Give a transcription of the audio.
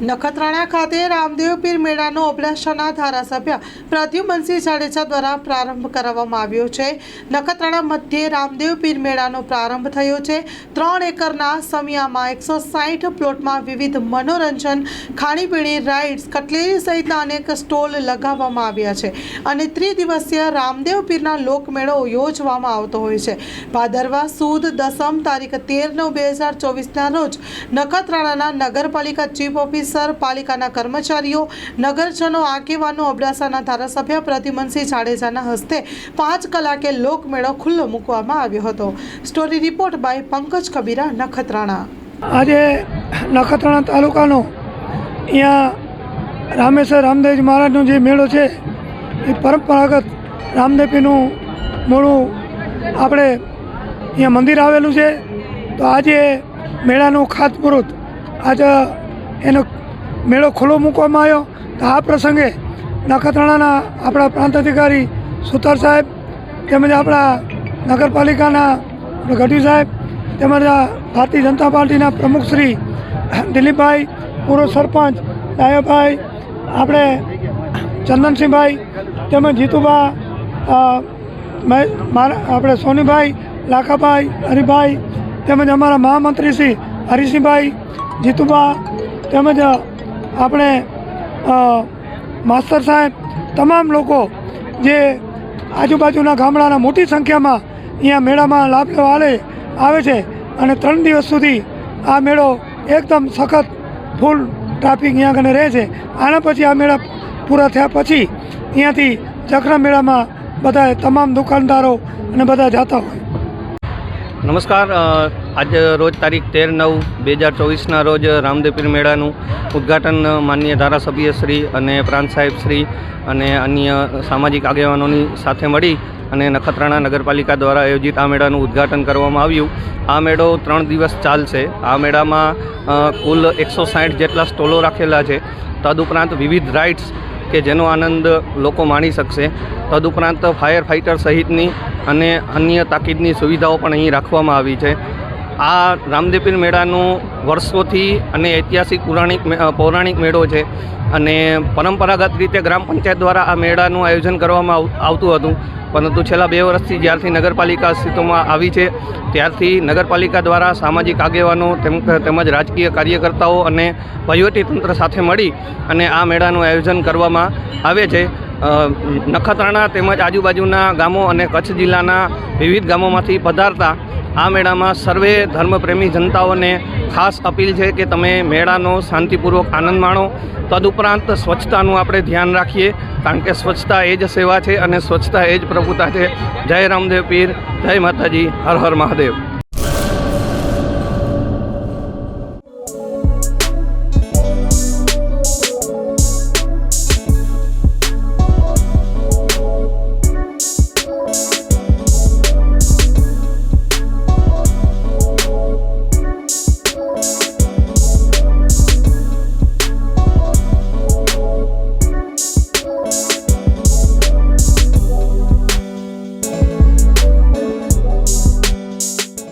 નખત્રાણા ખાતે રામદેવ પીર મેળાનો અબડાસાના ધારાસભ્ય પ્રદ્યુમનસિંહ જાડેજા દ્વારા પ્રારંભ કરાવવામાં આવ્યો છે. નખત્રાણા મધ્યે રામદેવ પીર મેળાનો પ્રારંભ થયો છે. ત્રણ એકરના સમિયામાં એકસો સાહીઠ પ્લોટમાં વિવિધ મનોરંજન, ખાણીપીણી, રાઇડ્સ, કટલેરી સહિતના અનેક સ્ટોલ લગાવવામાં આવ્યા છે અને ત્રિદિવસીય રામદેવ પીરના લોકમેળો યોજવામાં આવતો હોય છે. ભાદરવા સુદ દસમ તારીખ તેર નવ બે હજાર ચોવીસના રોજ નખત્રાણાના નગરપાલિકા ચીફ ઓફિસર, પાલિકાના કર્મચારીઓ, નગરજનો, આગેવાનો, અબડાસાના ધારાસભ્ય પ્રદ્યુમનસિંહ જાડેજાના હસ્તે પાંચ કલાકે લોકમેળો ખુલ્લો મૂકવામાં આવ્યો હતો. Story report by Pankaj Kabira, Nakhatrana. આજે નખત્રાણા તાલુકાનો અહીંયા રામેશ્વર રામદેવજી મહારાજનો જે મેળો છે, એ પરંપરાગત રામદેવીનું મોડું આપણે અહીંયા મંદિર આવેલું છે. તો આજે મેળાનું ખાતમુહૂર્ત આજે એનો મેળો ખુલ્લો મૂકવામાં આવ્યો. તો આ પ્રસંગે નખત્રાણાના આપણા પ્રાંત અધિકારી સુતાર સાહેબ તેમજ આપણા નગરપાલિકાના ગઢવી સાહેબ તેમજ ભારતીય જનતા પાર્ટીના પ્રમુખ શ્રી દિલીપભાઈ, પૂર્વ સરપંચ ડાયાભાઈ આપણે ચંદનસિંહભાઈ તેમજ જીતુભા આપણે સોનીભાઈ, લાખાભાઈ, હરિભાઈ તેમજ અમારા મહામંત્રી શ્રી હરિસિંહભાઈ, જીતુભા તેમજ આપણે માસ્તર સાહેબ, તમામ લોકો જે આજુબાજુના ગામડાના મોટી સંખ્યામાં અહીંયા મેળામાં લાભ લેવા આવે છે અને ત્રણ દિવસ સુધી આ મેળો એકદમ સખત ફૂલ ટ્રાફિક અહીંયા આગળ રહે છે. આના પછી આ મેળા પૂરા થયા પછી અહીંયાથી ચક્ર મેળામાં બધા તમામ દુકાનદારો અને બધા જતા હોય. નમસ્કાર આજે રોજ તારીખ તેર નવ બે હજાર ચોવીસના રોજ રામદેવપીર મેળાનું ઉદ્ઘાટન માનનીય ધારાસભ્ય શ્રી અને પ્રાંત સાહેબ શ્રી અને અન્ય સામાજિક આગેવાનોની સાથે મળી અને નખત્રાણા નગરપાલિકા દ્વારા આયોજિત આ મેળાનું ઉદ્ઘાટન કરવામાં આવ્યું. આ મેળો ત્રણ દિવસ ચાલશે. આ મેળામાં કુલ એકસો સાઠ જેટલા સ્ટોલો રાખેલા છે. તદુપરાંત વિવિધ રાઇડ્સ કે જેનો આનંદ લોકો માણી શકશે. તદુપરાંત ફાયર ફાઇટર સહિતની અને અન્ય તાકીદની સુવિધાઓ પણ અહીં રાખવામાં આવી છે. આ રામદેવપીર મેળાનું વર્ષોથી અને ઐતિહાસિક પુરાણિક પૌરાણિક મેળો છે અને પરંપરાગત રીતે ગ્રામ પંચાયત દ્વારા આ મેળાનું આયોજન કરવામાં આવ- આવતું હતું. પરંતુ છેલ્લા બે વર્ષથી જ્યારથી નગરપાલિકા અસ્તિત્વમાં આવી છે, ત્યારથી નગરપાલિકા દ્વારા સામાજિક આગેવાનો તેમ, તેમજ રાજકીય કાર્યકર્તાઓ અને વહીવટીતંત્ર સાથે મળી અને આ મેળાનું આયોજન કરવામાં આવે છે. નખત્રાણા તેમજ આજુબાજુના ગામો અને કચ્છ જિલ્લાના વિવિધ ગામોમાંથી પધારતા આ મેળામાં સર્વે ધર્મપ્રેમી જનતાઓને ખાસ અપીલ છે કે તમે મેળાનો શાંતિપૂર્વક આનંદ માણો. તદુપરાંત સ્વચ્છતાનું આપણે ધ્યાન રાખીએ, કારણ કે સ્વચ્છતા એ જ સેવા છે અને સ્વચ્છતા એ જ પ્રભુતા છે. જય રામદેવ પીર, જય માતાજી, હર હર મહાદેવ.